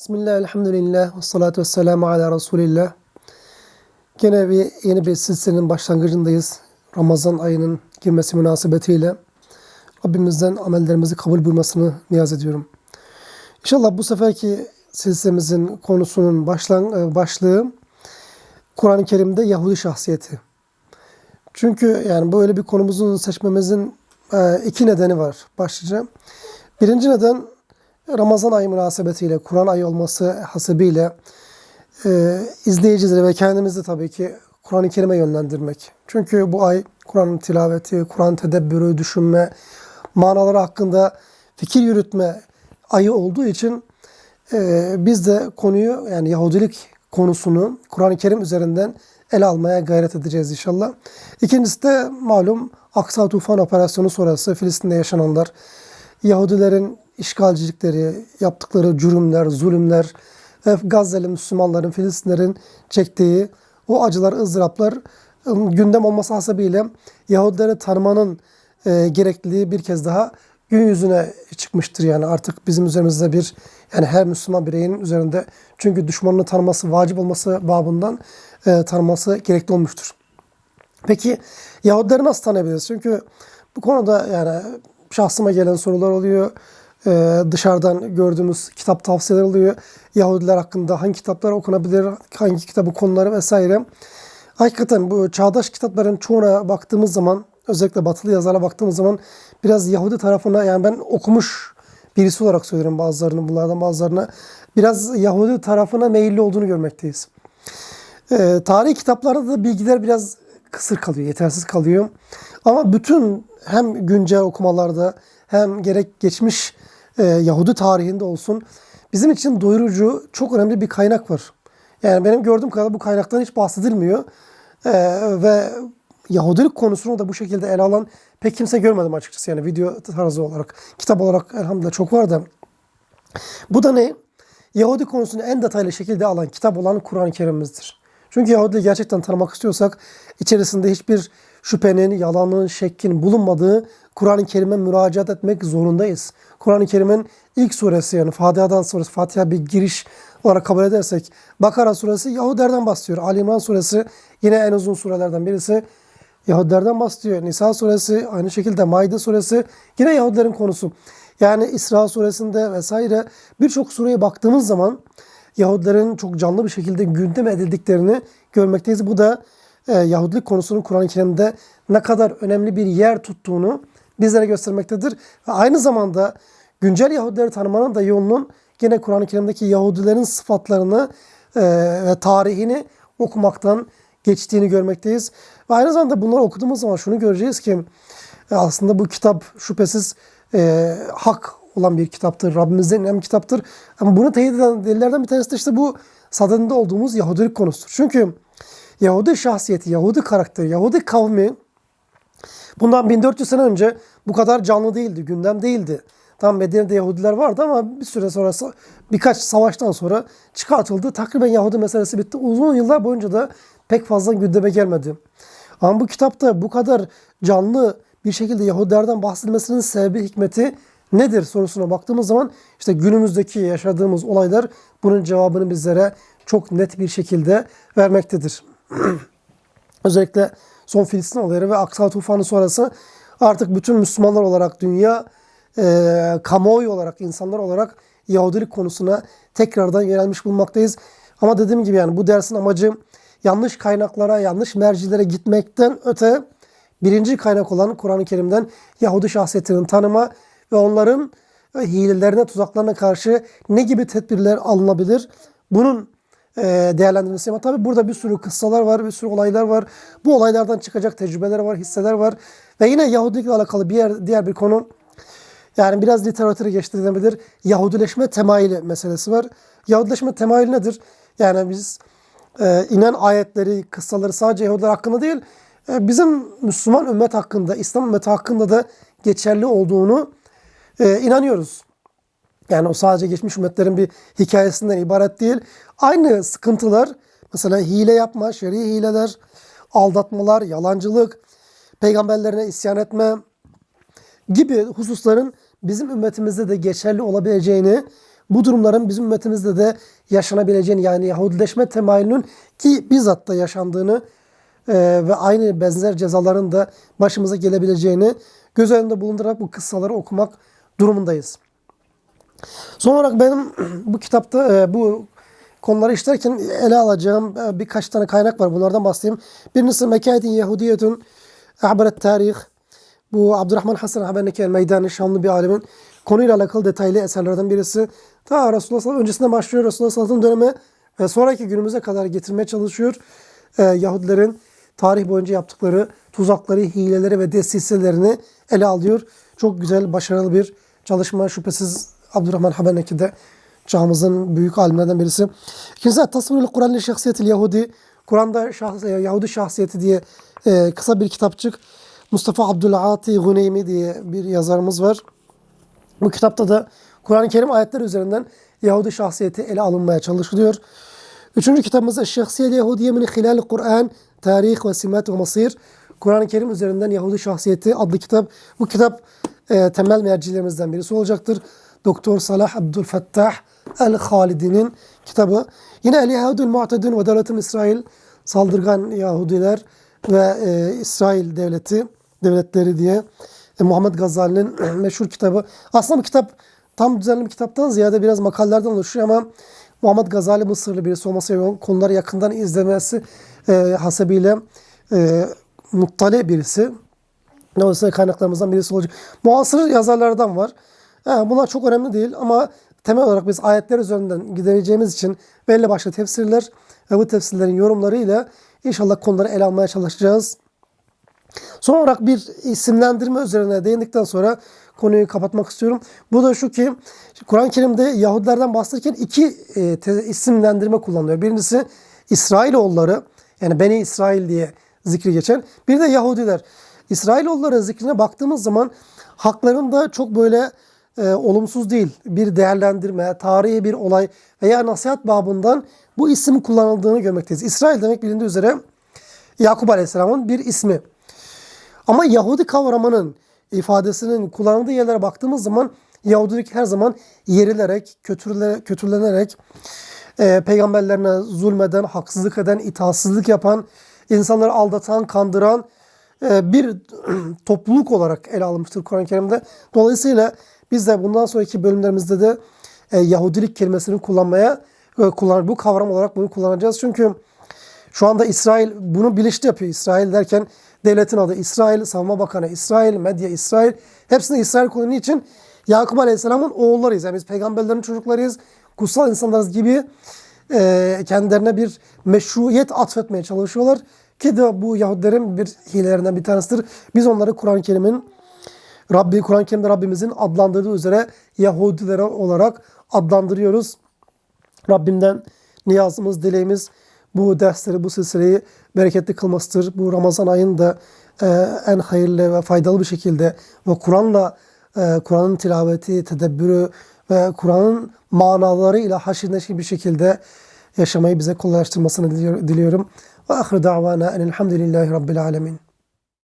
Bismillah, elhamdülillah, ve salatu ve selamu ala Resulillah. Gene bir yeni bir silsilenin başlangıcındayız. Ramazan ayının girmesi münasebetiyle Rabbimizden amellerimizi kabul buyurmasını niyaz ediyorum. İnşallah bu seferki silsilemizin konusunun başlan, e, başlığı Kur'an-ı Kerim'de Yahudi şahsiyeti. Çünkü yani böyle bir konumuzu seçmemizin e, iki nedeni var başlıca. Birinci neden Ramazan ayı münasebetiyle, Kur'an ayı olması hasebiyle e, izleyicileri ve kendimizi tabii ki Kur'an-ı Kerim'e yönlendirmek. Çünkü bu ay Kur'an'ın tilaveti, Kur'an tedebbürü, düşünme, manaları hakkında fikir yürütme ayı olduğu için e, biz de konuyu yani Yahudilik konusunu Kur'an-ı Kerim üzerinden ele almaya gayret edeceğiz inşallah. İkincisi de malum Aksa Tufan operasyonu sonrası Filistin'de yaşananlar, Yahudilerin işgalcilikleri, yaptıkları cürümler, zulümler ve Gazze'li Müslümanların, Filistinlerin çektiği o acılar, ızdıraplar ım, gündem olması hasebiyle Yahudileri tanımanın e, gerekliliği bir kez daha gün yüzüne çıkmıştır. Yani artık bizim üzerimizde bir yani her Müslüman bireyin üzerinde çünkü düşmanını tanıması vacip olması babından e, tanıması gerekli olmuştur. Peki Yahudileri nasıl tanıyabiliriz? Çünkü bu konuda yani şahsıma gelen sorular oluyor. Ee, dışarıdan gördüğümüz kitap tavsiyeler oluyor. Yahudiler hakkında hangi kitaplar okunabilir, hangi kitabı konuları vesaire. Hakikaten bu çağdaş kitapların çoğuna baktığımız zaman özellikle batılı yazara baktığımız zaman biraz Yahudi tarafına yani ben okumuş birisi olarak söylüyorum bazılarını bunlardan bazılarına biraz Yahudi tarafına meyilli olduğunu görmekteyiz. Ee, tarihi kitaplarda da bilgiler biraz kısır kalıyor, yetersiz kalıyor. Ama bütün hem güncel okumalarda hem gerek geçmiş e, Yahudi tarihinde olsun bizim için doyurucu çok önemli bir kaynak var. Yani benim gördüğüm kadarıyla bu kaynaktan hiç bahsedilmiyor. E, ve Yahudilik konusunu da bu şekilde ele alan pek kimse görmedim açıkçası. Yani video tarzı olarak, kitap olarak elhamdülillah çok var da. Bu da ne? Yahudi konusunu en detaylı şekilde alan kitap olan Kur'an-ı Kerim'imizdir. Çünkü Yahudi'yi gerçekten tanımak istiyorsak içerisinde hiçbir şüphenin, yalanın, şekkin bulunmadığı Kur'an-ı Kerim'e müracaat etmek zorundayız. Kur'an-ı Kerim'in ilk suresi yani Fatiha'dan sonra Fatiha bir giriş olarak kabul edersek Bakara suresi Yahudilerden bahsediyor. Ali İmran suresi yine en uzun surelerden birisi Yahudilerden bahsediyor. Nisa suresi aynı şekilde Maide suresi yine Yahudilerin konusu. Yani İsra suresinde vesaire birçok sureye baktığımız zaman Yahudilerin çok canlı bir şekilde gündem edildiklerini görmekteyiz. Bu da e, Yahudilik konusunun Kur'an-ı Kerim'de ne kadar önemli bir yer tuttuğunu bizlere göstermektedir. Ve aynı zamanda güncel Yahudileri tanımanın da yolunun gene Kur'an-ı Kerim'deki Yahudilerin sıfatlarını e, ve tarihini okumaktan geçtiğini görmekteyiz. Ve aynı zamanda bunları okuduğumuz zaman şunu göreceğiz ki e, aslında bu kitap şüphesiz e, hak olan bir kitaptır. Rabbimizden inen bir kitaptır. Ama bunu teyit eden delillerden bir tanesi de işte bu sadedinde olduğumuz Yahudilik konusudur. Çünkü Yahudi şahsiyeti, Yahudi karakteri, Yahudi kavmi bundan 1400 sene önce bu kadar canlı değildi, gündem değildi. Tam Medine'de Yahudiler vardı ama bir süre sonrası birkaç savaştan sonra çıkartıldı. Takriben Yahudi meselesi bitti. Uzun yıllar boyunca da pek fazla gündeme gelmedi. Ama bu kitapta bu kadar canlı bir şekilde Yahudilerden bahsedilmesinin sebebi, hikmeti nedir sorusuna baktığımız zaman işte günümüzdeki yaşadığımız olaylar bunun cevabını bizlere çok net bir şekilde vermektedir. Özellikle son Filistin olayları ve Aksa tufanı sonrası artık bütün Müslümanlar olarak dünya e, kamuoyu olarak insanlar olarak Yahudilik konusuna tekrardan yönelmiş bulunmaktayız. Ama dediğim gibi yani bu dersin amacı yanlış kaynaklara, yanlış mercilere gitmekten öte birinci kaynak olan Kur'an-ı Kerim'den Yahudi şahsiyetinin tanıma ve onların hilelerine, tuzaklarına karşı ne gibi tedbirler alınabilir? Bunun e, değerlendirmesi. Ama tabii burada bir sürü kıssalar var, bir sürü olaylar var. Bu olaylardan çıkacak tecrübeler var, hisseler var. Ve yine Yahudilikle alakalı bir yer, diğer bir konu yani biraz literatüre geçti denebilir. Yahudileşme temayülü meselesi var. Yahudileşme temayülü nedir? Yani biz e, inen ayetleri, kıssaları sadece Yahudiler hakkında değil, e, bizim Müslüman ümmet hakkında, İslam ümmeti hakkında da geçerli olduğunu e, inanıyoruz. Yani o sadece geçmiş ümmetlerin bir hikayesinden ibaret değil. Aynı sıkıntılar, mesela hile yapma, şer'i hileler, aldatmalar, yalancılık, peygamberlerine isyan etme gibi hususların bizim ümmetimizde de geçerli olabileceğini bu durumların bizim ümmetimizde de yaşanabileceğini yani Yahudileşme temayülünün ki bizzat da yaşandığını e, ve aynı benzer cezaların da başımıza gelebileceğini göz önünde bulundurarak bu kıssaları okumak durumundayız. Son olarak benim bu kitapta e, bu konuları işlerken ele alacağım e, birkaç tane kaynak var. Bunlardan bahsedeyim. Birincisi Mekâyetin Yahudiyetun Ahberet Tarih. Bu Abdurrahman Hasan Haberneki El Meydani Şamlı bir alimin konuyla alakalı detaylı eserlerden birisi. Ta Resulullah sallallahu öncesinde başlıyor. Resulullah sallallahu dönemi ve sonraki günümüze kadar getirmeye çalışıyor. E, Yahudilerin tarih boyunca yaptıkları tuzakları, hileleri ve desiselerini ele alıyor. Çok güzel, başarılı bir çalışma. Şüphesiz Abdurrahman Haberneki de çağımızın büyük alimlerden birisi. İkincisi Tasvirül Kur'an'lı Şahsiyetil Yahudi. Kur'an'da şahs e, Yahudi şahsiyeti diye e, kısa bir kitapçık. Mustafa Abdülati Guneymi diye bir yazarımız var. Bu kitapta da Kur'an-ı Kerim ayetler üzerinden Yahudi şahsiyeti ele alınmaya çalışılıyor. Üçüncü kitabımız Şahsiyel Yahudiye min Hilal Kur'an, Tarih ve Simat ve Masir. Kur'an-ı Kerim üzerinden Yahudi şahsiyeti adlı kitap. Bu kitap e, temel mercilerimizden birisi olacaktır. Doktor Salah Abdülfettah El-Halidi'nin kitabı. Yine El Yahudül Mu'tedün ve Devletin İsrail saldırgan Yahudiler ve e, İsrail devleti devletleri diye e, Muhammed Gazali'nin e, meşhur kitabı. Aslında bu kitap tam düzenli bir kitaptan ziyade biraz makalelerden oluşuyor ama Muhammed Gazali Mısırlı birisi olması ve konuları yakından izlemesi e, hasebiyle e, muttali birisi. Dolayısıyla kaynaklarımızdan birisi olacak. Muasır yazarlardan var. Ha, bunlar çok önemli değil ama temel olarak biz ayetler üzerinden gideceğimiz için belli başlı tefsirler ve bu tefsirlerin yorumlarıyla inşallah konuları ele almaya çalışacağız. Son olarak bir isimlendirme üzerine değindikten sonra konuyu kapatmak istiyorum. Bu da şu ki Kur'an-ı Kerim'de Yahudilerden bahsederken iki e, isimlendirme kullanılıyor. Birincisi İsrailoğulları yani Beni İsrail diye zikri geçen. Bir de Yahudiler. İsrailoğulları zikrine baktığımız zaman haklarında çok böyle e, olumsuz değil. Bir değerlendirme, tarihi bir olay veya nasihat babından bu isim kullanıldığını görmekteyiz. İsrail demek bilindiği üzere Yakup Aleyhisselam'ın bir ismi. Ama Yahudi kavramının ifadesinin kullanıldığı yerlere baktığımız zaman Yahudilik her zaman yerilerek, kötüle, kötülenerek, e, peygamberlerine zulmeden, haksızlık eden, itaatsizlik yapan, insanları aldatan, kandıran e, bir topluluk olarak ele alınmıştır Kur'an-ı Kerim'de. Dolayısıyla biz de bundan sonraki bölümlerimizde de e, Yahudilik kelimesini kullanmaya, e, kullan, bu kavram olarak bunu kullanacağız. Çünkü şu anda İsrail bunu bilinçli yapıyor. İsrail derken devletin adı İsrail, Savunma Bakanı İsrail, medya İsrail. Hepsini İsrail konuğu için Yakup Aleyhisselam'ın oğullarıyız. Yani biz peygamberlerin çocuklarıyız. Kutsal insanlarız gibi e, kendilerine bir meşruiyet atfetmeye çalışıyorlar. Ki de bu Yahudilerin bir hilelerinden bir tanesidir. Biz onları Kur'an-ı Kerim'in Rabbi Kur'an-ı Kerim'de Rabbimizin adlandırdığı üzere Yahudilere olarak adlandırıyoruz. Rabbimden niyazımız, dileğimiz bu dersleri, bu silsileyi bereketli kılmasıdır. Bu Ramazan ayında e, en hayırlı ve faydalı bir şekilde ve Kur'an'la e, Kur'an'ın tilaveti, tedebbürü ve Kur'an'ın manalarıyla haşir neşir bir şekilde yaşamayı bize kolaylaştırmasını diliyor- diliyorum. Ve ahir davana enelhamdülillahi rabbil alemin.